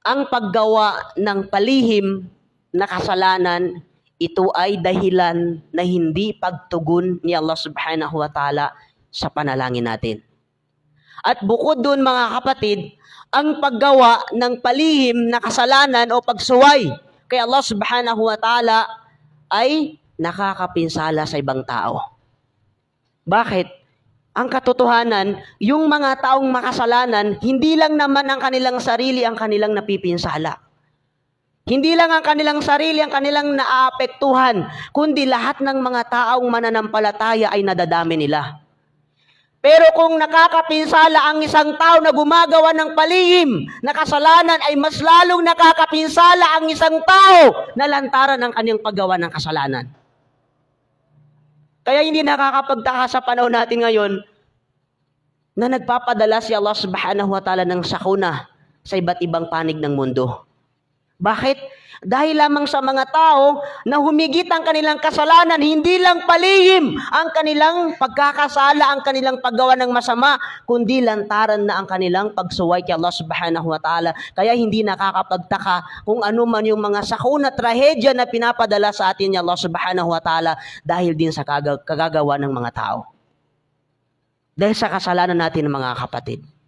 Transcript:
ang paggawa ng palihim na kasalanan, ito ay dahilan na hindi pagtugon ni Allah subhanahu wa ta'ala sa panalangin natin. At bukod doon mga kapatid, ang paggawa ng palihim na kasalanan o pagsuway kay Allah subhanahu wa ta'ala ay nakakapinsala sa ibang tao. Bakit? Ang katotohanan, yung mga taong makasalanan, hindi lang naman ang kanilang sarili ang kanilang napipinsala. Hindi lang ang kanilang sarili ang kanilang naapektuhan, kundi lahat ng mga taong mananampalataya ay nadadami nila. Pero kung nakakapinsala ang isang tao na gumagawa ng palihim na kasalanan ay mas lalong nakakapinsala ang isang tao na lantaran ng kanyang paggawa ng kasalanan. Kaya hindi nakakapagtaka sa panahon natin ngayon na nagpapadala si Allah subhanahu wa ta'ala ng sakuna sa iba't ibang panig ng mundo. Bakit? Dahil lamang sa mga tao na humigit ang kanilang kasalanan, hindi lang palihim ang kanilang pagkakasala, ang kanilang paggawa ng masama, kundi lantaran na ang kanilang pagsuway kay Allah subhanahu wa ta'ala. Kaya hindi nakakapagtaka kung ano man yung mga sakuna, trahedya na pinapadala sa atin ni Allah subhanahu wa ta'ala dahil din sa kaga- kagagawa ng mga tao. Dahil sa kasalanan natin mga kapatid.